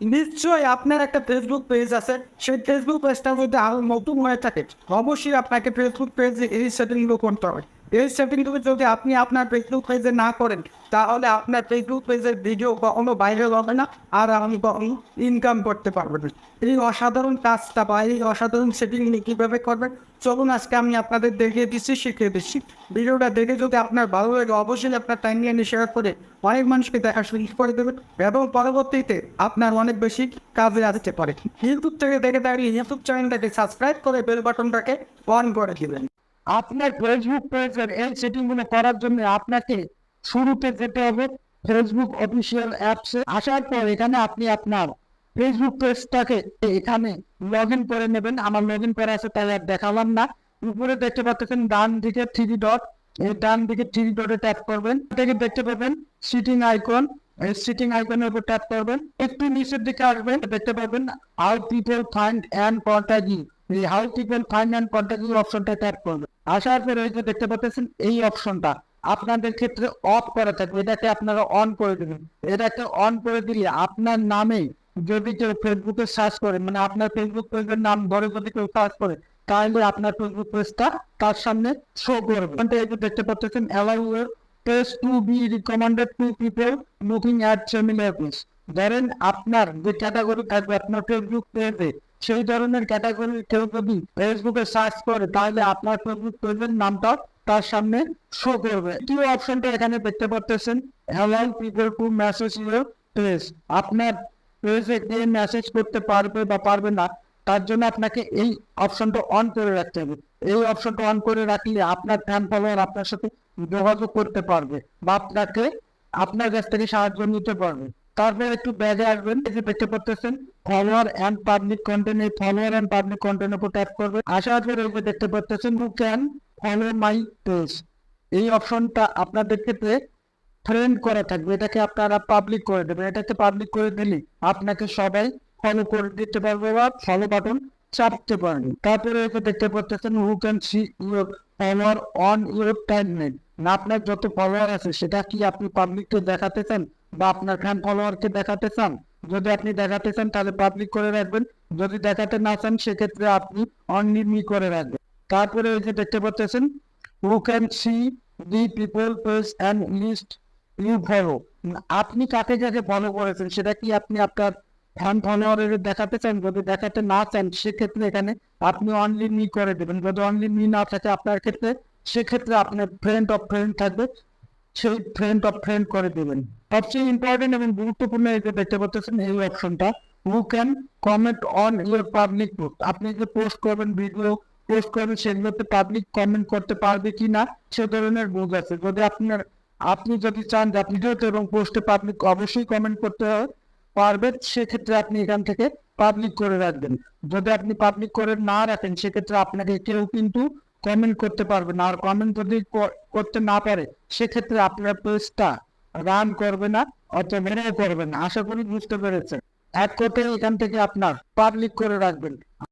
নিশ্চয়ই আপনার একটা ফেসবুক পেজ আছে। সেই ফেসবুক পেজটা যদি আরও নতুন হয়ে থাকে। অবশ্যই আপনাকে ফেসবুক পেজে এই সেটিংগুলো করতে হবে। এই সেটিংগুলো যদি আপনি আপনার ফেসবুক পেজে না করেন, তাহলে আপনার ফেসবুক পেজের ভিডিও কখনো বাইরে হবে না, আর আপনি কখনো ইনকাম করতে পারবেন। এই অসাধারণ কাজটা বা এই অসাধারণ সেটিং কীভাবে করবেন, চলুন আজকে আমি আপনাদের দেখিয়ে দিচ্ছি, শিখিয়ে দিচ্ছি। ভিডিওটা দেখে যদি আপনার ভালো লাগে, অবশ্যই আপনার টাইম নিয়ে শেয়ার করে অনেক মানুষকে দেখা শুরু করে দেবেন এবং পরবর্তীতে আপনার অনেক বেশি কাজে আসতে পারে। ইউটিউব থেকে দেখে থাকলে ইউটিউব চ্যানেলটাকে সাবস্ক্রাইব করে বেল বাটনটাকে অন করে দেবেন। আপনার ফেসবুক পেজের এই সেটিংগুলো করার জন্য আপনাকে শুরুতে যেতে হবে ফেসবুক অফিসিয়াল অ্যাপসে আসার পর এখানে আপনি আপনার ফেসবুক পেজটাকে এখানে লগ ইন করে নেবেন। আমার লগ ইন করা আছে তাই আর দেখালাম না। উপরে দেখতে পাচ্ছেন ডান দিকে থ্রি ডট এই ডান দিকে থ্রি ডটে ট্যাপ করবেন। থেকে দেখতে পাবেন সিটিং আইকন সিটিং আইকনের উপর ট্যাপ করবেন। একটু নিচের দিকে আসবেন, দেখতে পাবেন how people find and contact you এই how people find and contact অপশনটা ট্যাপ করবেন আসার পরে ওই দেখতে পাচ্ছেন, এই অপশনটা আপনাদের ক্ষেত্রে অফ করা থাকবে। এটাকে আপনারা অন করে দেবেন। এটাকে অন করে দিলে আপনার নামে যদি কেউ ফেসবুকে সার্চ করে মানে আপনার ফেসবুক পেজের নাম ধরে যদি কেউ সার্চ করে, তাহলে আপনার ফেসবুক পেজটা তার সামনে শো করবে। এই দেখতে পাচ্ছেন allow page to be recommended to people looking at similar page ধরেন আপনার যে ক্যাটাগরি থাকবে আপনার ফেসবুক পেজে সেই ধরনের ক্যাটাগরি কেউ যদি ফেসবুকে সার্চ করে, তাহলে আপনার ফেসবুক পেজের নামটা তার সামনে শো করবে। দ্বিতীয় অপশনটা এখানে দেখতে পাচ্ছেন allow people to message your page আপনার পেজে কে মেসেজ করতে পারবে বা পারবে না, তার জন্য আপনাকে এই অপশনটা অন করে রাখতে হবে। এই অপশনটা অন করে রাখলে আপনার ফ্যান ফলোয়ার আপনার সাথে যোগাযোগ করতে পারবে বা আপনাকে, আপনার কাছ থেকে সাহায্য নিতে পারবে। তারপরে একটু ব্যাগে আসবেন, এই যে দেখতে পাচ্ছেন ফলোয়ার অ্যান্ড পাবলিক কন্টেন্ট এই ফলোয়ার অ্যান্ড পাবলিক কন্টেন্ট উপর ট্যাপ করবে আসার পরে উপরে দেখতে পাচ্ছেন who can follow my page এই অপশনটা আপনাদের ক্ষেত্রে ফ্রেন্ড করা থাকবে, এটাকে আপনারা পাবলিক করে দেবেন। এটাকে পাবলিক করে দিলে আপনাকে সবাই ফলো করে দিতে পারবে বা ফলো বাটন চাপতে পারবে। তারপরে এখানে দেখতে পাচ্ছেন who can see your follower on your timeline না, আপনার যত ফলোয়ার আছে, সেটা কি আপনি পাবলিককে দেখাতে চান? বা আপনার ফ্যান ফলোয়ারকে দেখাতে চান, যদি আপনি দেখাতে চান, তাহলে পাবলিক করে রাখবেন। যদি দেখাতে না চান, সেক্ষেত্রে আপনি অনলি মি করে রাখবেন। তারপরে ওই যে দেখতে পাচ্ছেন who can see the people page and list you follow আপনি কাকে কাকে ফলো করেছেন, সেটা কি আপনি আপনার ফ্যান ফলোয়ারের দেখাতে চান? যদি দেখাতে না চান, সেক্ষেত্রে এখানে আপনি অনলি মি করে দেবেন। যদি অনলি মি না থাকে আপনার ক্ষেত্রে, সেক্ষেত্রে আপনার ফ্রেন্ড অফ ফ্রেন্ড থাকবে, সেই ফ্রেন্ড অফ ফ্রেন্ড করে দেবেন। সবচেয়ে ইম্পর্টেন্ট এবং গুরুত্বপূর্ণ যে দেখতে পাচ্ছেন এই অপশনটা who can comment on your public post আপনি যে পোস্ট করবেন ভিডিও পোস্ট করবেন সেগুলোতে পাবলিক কমেন্ট করতে পারবে কি না সে ধরনের বুঝ আছে। যদি আপনার, আপনি যদি চান যে আপনি যেহেতু এবং পোস্টে পাবলিক অবশ্যই কমেন্ট করতে পারবেন, সেক্ষেত্রে আপনি এখান থেকে পাবলিক করে রাখবেন। যদি আপনি পাবলিক করে না রাখেন, সেক্ষেত্রে আপনাকে কেউ কিন্তু কমেন্ট করতে পারবে না। আর কমেন্ট যদি করতে না পারে, সেক্ষেত্রে আপনার পেজটা রান করবে না অথবা মেনে করবে না। আশা করি বুঝতে পেরেছেন। এক কথায় এখান থেকে আপনার পাবলিক করে রাখবেন।